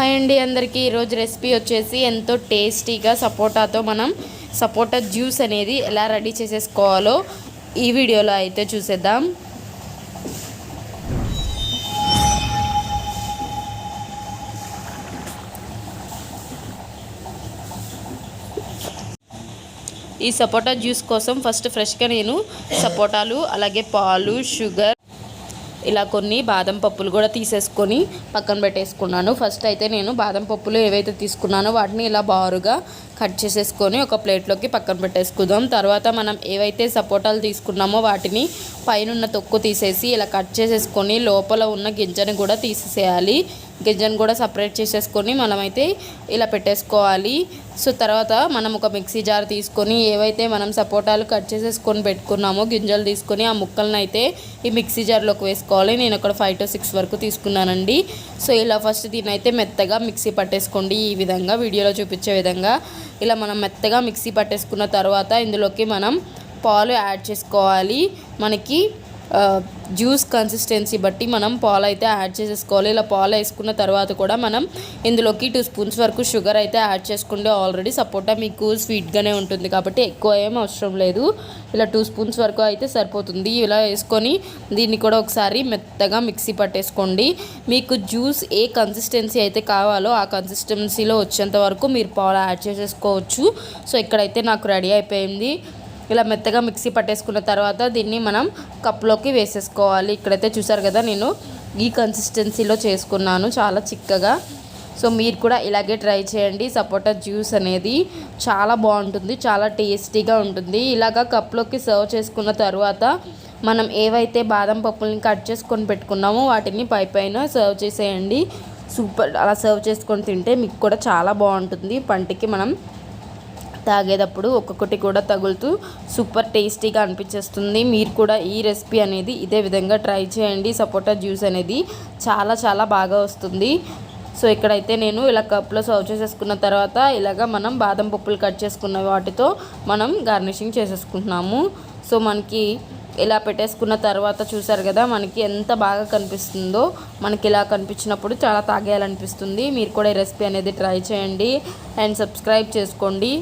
Hi అండి అందరికీ. ఈరోజు రెసిపీ వచ్చేసి ఎంతో టేస్టీగా సపోటాతో మనం సపోటా జ్యూస్ అనేది ఎలా రెడీ చేసేసుకోవాలో ఈ వీడియోలో అయితే చూసేద్దాం. ఈ సపోటా జ్యూస్ కోసం ఫస్ట్ ఫ్రెష్గా నేను సపోటాలు అలాగే పాలు షుగర్ ఇలా కొన్ని బాదం పప్పులు కూడా తీసేసుకొని పక్కన పెట్టేసుకున్నాను. ఫస్ట్ అయితే నేను బాదం పప్పులు ఏవైతే తీసుకున్నానో వాటిని ఇలా బారుగా కట్ చేసేసుకొని ఒక ప్లేట్లోకి పక్కన పెట్టేసుకుందాం. తర్వాత మనం ఏవైతే సపోటాలు తీసుకున్నామో వాటిని పైన తొక్కు తీసేసి ఇలా కట్ చేసేసుకొని లోపల ఉన్న గింజని కూడా తీసేసేయాలి. గింజను కూడా సపరేట్ చేసేసుకొని మనమైతే ఇలా పెట్టేసుకోవాలి. సో తర్వాత మనం ఒక మిక్సీ జార్ తీసుకొని ఏవైతే మనం సపోటాలు కట్ చేసేసుకొని పెట్టుకున్నామో గింజలు తీసుకొని ఆ ముక్కలను అయితే ఈ మిక్సీ జార్లోకి వేసుకోవాలి. నేను అక్కడ ఫైవ్ టు సిక్స్ వరకు తీసుకున్నానండి. సో ఇలా ఫస్ట్ దీని అయితే మెత్తగా మిక్సీ పట్టేసుకోండి. ఈ విధంగా వీడియోలో చూపించే విధంగా ఇలా మనం మెత్తగా మిక్సీ పట్టేసుకున్న తర్వాత ఇందులోకి మనం పాలు యాడ్ చేసుకోవాలి. మనకి జ్యూస్ కన్సిస్టెన్సీ బట్టి మనం పాలు అయితే యాడ్ చేసేసుకోవాలి. ఇలా పాలు వేసుకున్న తర్వాత కూడా మనం ఇందులోకి టూ స్పూన్స్ వరకు షుగర్ అయితే యాడ్ చేసుకుంటే ఆల్రెడీ సపోటా మీకు స్వీట్గానే ఉంటుంది కాబట్టి ఎక్కువ ఏం అవసరం లేదు. ఇలా టూ స్పూన్స్ వరకు అయితే సరిపోతుంది. ఇలా వేసుకొని దీన్ని కూడా ఒకసారి మెత్తగా మిక్సీ పట్టేసుకోండి. మీకు జ్యూస్ ఏ కన్సిస్టెన్సీ అయితే కావాలో ఆ కన్సిస్టెన్సీలో వచ్చేంత వరకు మీరు పాలు యాడ్ చేసేసుకోవచ్చు. సో ఇక్కడైతే నాకు రెడీ అయిపోయింది. ఇలా మెత్తగా మిక్సీ పట్టేసుకున్న తర్వాత దీన్ని మనం కప్లోకి వేసేసుకోవాలి. ఇక్కడైతే చూసారు కదా నేను ఈ కన్సిస్టెన్సీలో చేసుకున్నాను చాలా చిక్కగా. సో మీరు కూడా ఇలాగే ట్రై చేయండి. సపోటా జ్యూస్ అనేది చాలా బాగుంటుంది చాలా టేస్టీగా ఉంటుంది. ఇలాగ కప్లోకి సర్వ్ చేసుకున్న తర్వాత మనం ఏవైతే బాదం పప్పుల్ని కట్ చేసుకొని పెట్టుకున్నామో వాటిని పై పైన సర్వ్ చేసేయండి. సూపర్ అలా సర్వ్ చేసుకొని తింటే మీకు కూడా చాలా బాగుంటుంది. పంటికి మనం తాగేటప్పుడు ఒక్కొక్కటి కూడా తగులుతూ సూపర్ టేస్టీగా అనిపించేస్తుంది. మీరు కూడా ఈ రెసిపీ అనేది ఇదే విధంగా ట్రై చేయండి. సపోటా జ్యూస్ అనేది చాలా చాలా బాగా వస్తుంది. సో ఇక్కడైతే నేను ఇలా కప్లో సర్వ్ చేసేసుకున్న తర్వాత ఇలాగ మనం బాదం పప్పులు కట్ చేసుకున్న వాటితో మనం గార్నిషింగ్ చేసేసుకుంటున్నాము. సో మనకి ఇలా పెట్టేసుకున్న తర్వాత చూసారు కదా మనకి ఎంత బాగా కనిపిస్తుందో మనకి ఇలా కనిపించినప్పుడు చాలా తాగేయాలనిపిస్తుంది. మీరు కూడా ఈ రెసిపీ అనేది ట్రై చేయండి. అండ్ సబ్స్క్రైబ్ చేసుకోండి.